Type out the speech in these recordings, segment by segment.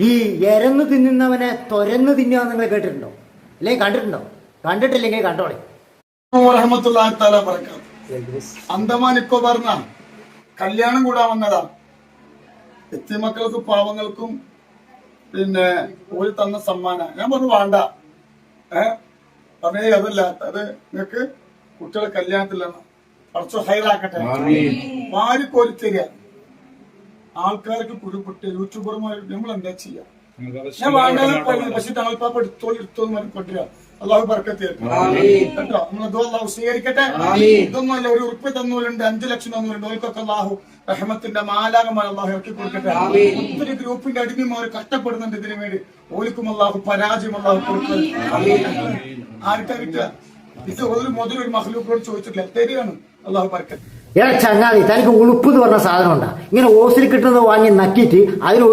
ഈ എരന്ന് തിന്നുന്നവനെ തുരന്ന് തിന്നുക നിങ്ങൾ കേട്ടിട്ടുണ്ടോ? അല്ലെങ്കിൽ കണ്ടിട്ടുണ്ടോ? കണ്ടിട്ടില്ലെങ്കിൽ കണ്ടോളെ. അന്തമാൻ ഇപ്പൊ പറഞ്ഞ കല്യാണം കൂടാൻ വന്നതാ. എത്തിമക്കൾക്കും പാവങ്ങൾക്കും പിന്നെ ഒരു തന്ന സമ്മാന. ഞാൻ പറഞ്ഞു വേണ്ട. ഏ? പറഞ്ഞേ അതല്ല. അത് നിങ്ങക്ക് കുട്ടികളെ കല്യാണത്തിലാണ്. കുറച്ച് ഹൈറാക്കട്ടെ. വാരി കോരിത്തരിക ആൾക്കാർക്ക് കുരുപ്പെട്ട് യൂട്യൂബർമാർ നമ്മൾ എന്താ ചെയ്യാ ഞാൻ പറഞ്ഞു പക്ഷെ താൽപ്പാപ്പ എടുത്തോ എടുത്തോ എന്ന് പറഞ്ഞ് കൊണ്ടുവരിക അള്ളാഹു പറക്കത്തി. കേട്ടോ? നമ്മളത് അള്ളാഹു സ്വീകരിക്കട്ടെ. ഇതൊന്നും അല്ല ഒരു ഉറുപ്പ് തന്നൂലുണ്ട് അഞ്ചു ലക്ഷം തന്നൂലുണ്ട് ഓർക്കൊക്കെ അള്ളാഹു റഹ്മത്തിന്റെ മാലാകമാർ അള്ളാഹു ഇറക്കി കൊടുക്കട്ടെ. ഒത്തിരി ഗ്രൂപ്പിന്റെ അടിമമാർ കഷ്ടപ്പെടുന്നുണ്ട് ഇതിനു വേണ്ടി. ഓലിക്കും അള്ളാഹു പരാജയം അള്ളാഹു കൊടുക്കുന്നത് ആർക്കാ കിട്ടുക? ഇത് ഒരു മുതൽ ഒരു മഹലൂക്കോട് ചോദിച്ചിട്ടില്ല. തരികയാണ് അള്ളാഹു ബർക്കത്ത് ഏ ചങ്ങാതി തനിക്ക് ഉളുപ്പ് എന്ന് പറഞ്ഞ സാധനം ഉണ്ടാ ഇങ്ങനെ ഓസിൽ കിട്ടുന്നത് വാങ്ങി നക്കിയിട്ട്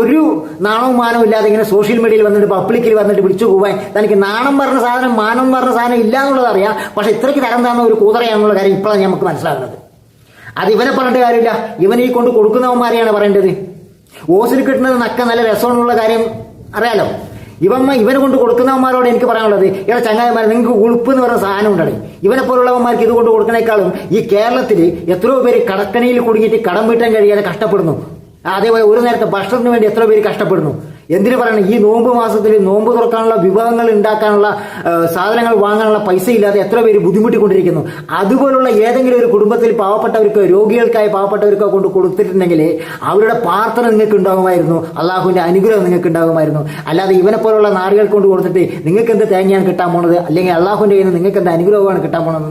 ഒരു നാണവും മാനവും ഇല്ലാതെ ഇങ്ങനെ സോഷ്യൽ മീഡിയയിൽ വന്നിട്ട് പബ്ലിക്കിൽ വന്നിട്ട് പിടിച്ചു പോവാൻ തനിക്ക് നാണം പറഞ്ഞ സാധനം മാനം പറഞ്ഞ സാധനം ഇല്ല എന്നുള്ളത് അറിയാം. പക്ഷെ ഇത്രയ്ക്ക് തരം താന്ന ഒരു കൂതറയാണെന്നുള്ള കാര്യം ഇപ്പോഴാണ് നമുക്ക് മനസ്സിലാകുന്നത്. അത് ഇവനെ പറഞ്ഞിട്ട് കാര്യമില്ല. ഇവനെ ഈ കൊണ്ട് കൊടുക്കുന്നവന്മാരെയാണ് പറയേണ്ടത്. ഓസിൽ കിട്ടുന്നത് നക്ക നല്ല രസമാണെന്നുള്ള കാര്യം അറിയാലോ? ഇവന്മ ഇവനെ കൊണ്ട് കൊടുക്കുന്നവന്മാരോട് എനിക്ക് പറയാനുള്ളത് ഇവിടെ ചങ്ങായിമാർ നിങ്ങൾക്ക് ഉളുപ്പ് എന്ന് പറയുന്ന സാധനം ഉണ്ടാണ് ഇവനെ പോലുള്ളവന്മാർക്ക് ഇത് കൊണ്ട് കൊടുക്കണേക്കാളും ഈ കേരളത്തിൽ എത്രയോ പേര് കടക്കണിയിൽ കുടുങ്ങിയിട്ട് കടം വീട്ടാൻ കഴിയാതെ കഷ്ടപ്പെടുന്നു. അതേപോലെ ഒരു നേരത്തെ ഭക്ഷണത്തിന് വേണ്ടി എത്രയോ പേര് കഷ്ടപ്പെടുന്നു. എന്തിനു പറയണം? ഈ നോമ്പ് മാസത്തിൽ നോമ്പ് തുറക്കാനുള്ള വിഭവങ്ങൾ ഉണ്ടാക്കാനുള്ള സാധനങ്ങൾ വാങ്ങാനുള്ള പൈസ ഇല്ലാതെ എത്ര പേര് ബുദ്ധിമുട്ടിക്കൊണ്ടിരിക്കുന്നു? അതുപോലുള്ള ഏതെങ്കിലും ഒരു കുടുംബത്തിൽ പാവപ്പെട്ടവർക്കോ രോഗികൾക്കായി പാവപ്പെട്ടവർക്കോ കൊണ്ട് കൊടുത്തിട്ടുണ്ടെങ്കിൽ അവരുടെ പ്രാർത്ഥന നിങ്ങൾക്ക് ഉണ്ടാകുമായിരുന്നു. അള്ളാഹുവിന്റെ അനുഗ്രഹം നിങ്ങൾക്ക് ഉണ്ടാകുമായിരുന്നു. അല്ലാതെ ഇവനെ പോലുള്ള നാറികൾ കൊണ്ട് കൊടുത്തിട്ട് നിങ്ങൾക്ക് എന്ത് തേങ്ങയാണ് കിട്ടാൻ പോണത്? അല്ലെങ്കിൽ അള്ളാഹുവിന്റെ കയ്യിൽ നിന്ന് നിങ്ങൾക്ക് എന്ത് അനുഗ്രഹമാണ് കിട്ടാൻ പോണത്?